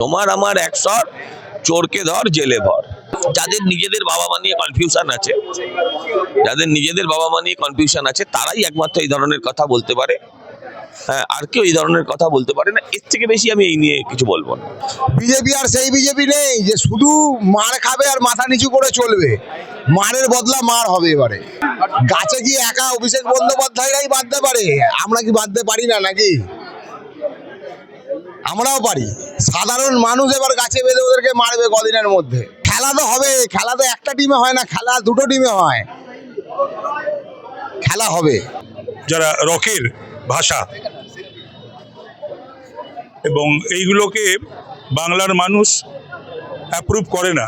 তোমার আমার একশর চোরকে ধর, জেলে ভর। যাদের নিজেদের বাবা মা নিয়ে কনফিউশন আছে, যাদের নিজেদের বাবা মা নিয়ে কনফিউশন আছে, তারাই একমাত্র এই ধরনের কথা বলতে পারে। হ্যাঁ আর কেউ এই ধরনের কথা বলতে পারে না। এর থেকে বেশি আমি এই নিয়ে কিছু বলব না। বিজেপি আর সেই বিজেপি নেই যে শুধু মার খাবে আর মাথা নিচু করে চলবে। মারের বদলা মার হবে এবারে। গাছে কি একা অভিষেক বন্দ্যোপাধ্যায়রাই বাঁধতে পারে। আমরা কি বাঁধতে পারি না নাকি? আমরাও পারি। সাধারণ মানুষ এবার গাছে বেঁধে ওদেরকে মারবে কদিনের মধ্যে। খেলা তো হবে, খেলা তো একটা টিমে হয় না, খেলা দুটো টিমে হয়। খেলা হবে। যারা রকের ভাষা এবং এইগুলোকে বাংলার মানুষ অ্যাপ্রুভ করে না,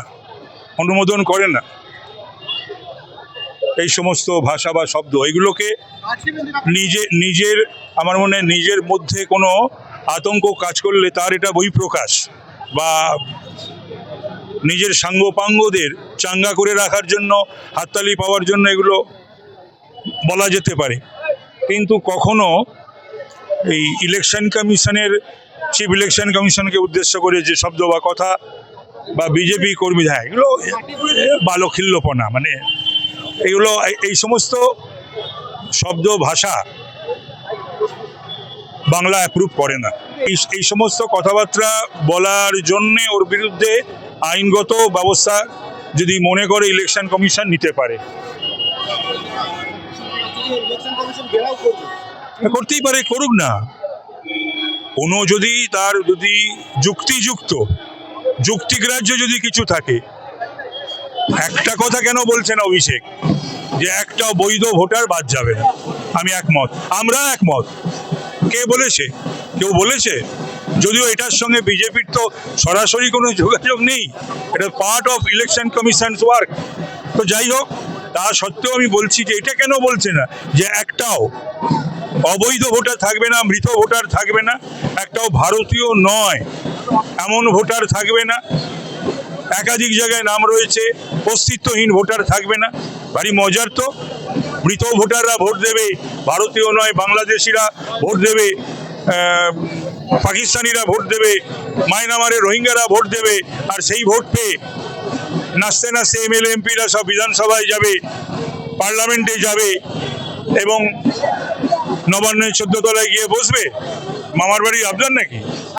অনুমোদন করে না, এই সমস্ত ভাষা বা শব্দ এগুলোকে নিজে, নিজের, আমার মনে নিজের মধ্যে কোনো আতঙ্ক কাজ করলে তার এটা বহিঃপ্রকাশ বা নিজের সাঙ্গপাঙ্গদের চাঙ্গা করে রাখার জন্য, হাততালি পাওয়ার জন্য এগুলো বলা যেতে পারে। কিন্তু কখনো এই ইলেকশন কমিশনের চিফ ইলেকশন কমিশনকে উদ্দেশ্য করে যে শব্দ বা কথা বা বিজেপি কর্মী হ্যাঁ এগুলো বালখিল্যপনা মানে এগুলো এই- এই সমস্ত শব্দ ভাষা বাংলা অ্যাপ্রুভ করে না। এই সমস্ত কথাবার্তা বলার জন্যে ওর বিরুদ্ধে আইনগত ব্যবস্থা যদি মনে করে ইলেকশন কমিশন নিতে পারে। করতেই পারে, করুক না। কোনো যদি তার যদি যুক্তিযুক্ত, যুক্তিগ্রাহ্য যদি কিছু থাকে, একটা কথা কেন বলছেন অভিষেক? যে একটা বৈধ ভোটার বাদ যাবে না। আমি একমত। আমরা একমত। কে বলেছে? কেউ বলেছে? যদিও এটার সঙ্গে বিজেপির তো সরাসরি কোনো যোগাযোগ নেই। এটা part of election commission's work তো যাই হোক, তা সত্ত্বেও আমি বলছি যে এটা কেন বলছে না? যে একটাও অবৈধ ভোটার থাকবে না, মৃত ভোটার থাকবে না, একটাও ভারতীয় নয়, এমন ভোটার থাকবে না, একাধিক জায়গায় নাম রয়েছে, অস্তিত্বহীন ভোটার থাকবে না। ভারী মজার তো। মৃত ভোটাররা ভোট দেবে, ভারতীয় নয়, বাংলাদেশিরা ভোট দেবে পাকিস্তানিরা ভোট দেবে, মায়ানমারের রোহিঙ্গারা ভোট দেবে, আর সেই ভোট পেয়ে নাচতে নাচতে এমএলএ, এমপিরা সব বিধানসভায় যাবে, পার্লামেন্টে যাবে, এবং নবান্নের চোদ্দ তলায় গিয়ে বসবে? মামার বাড়ি আবদার নাকি?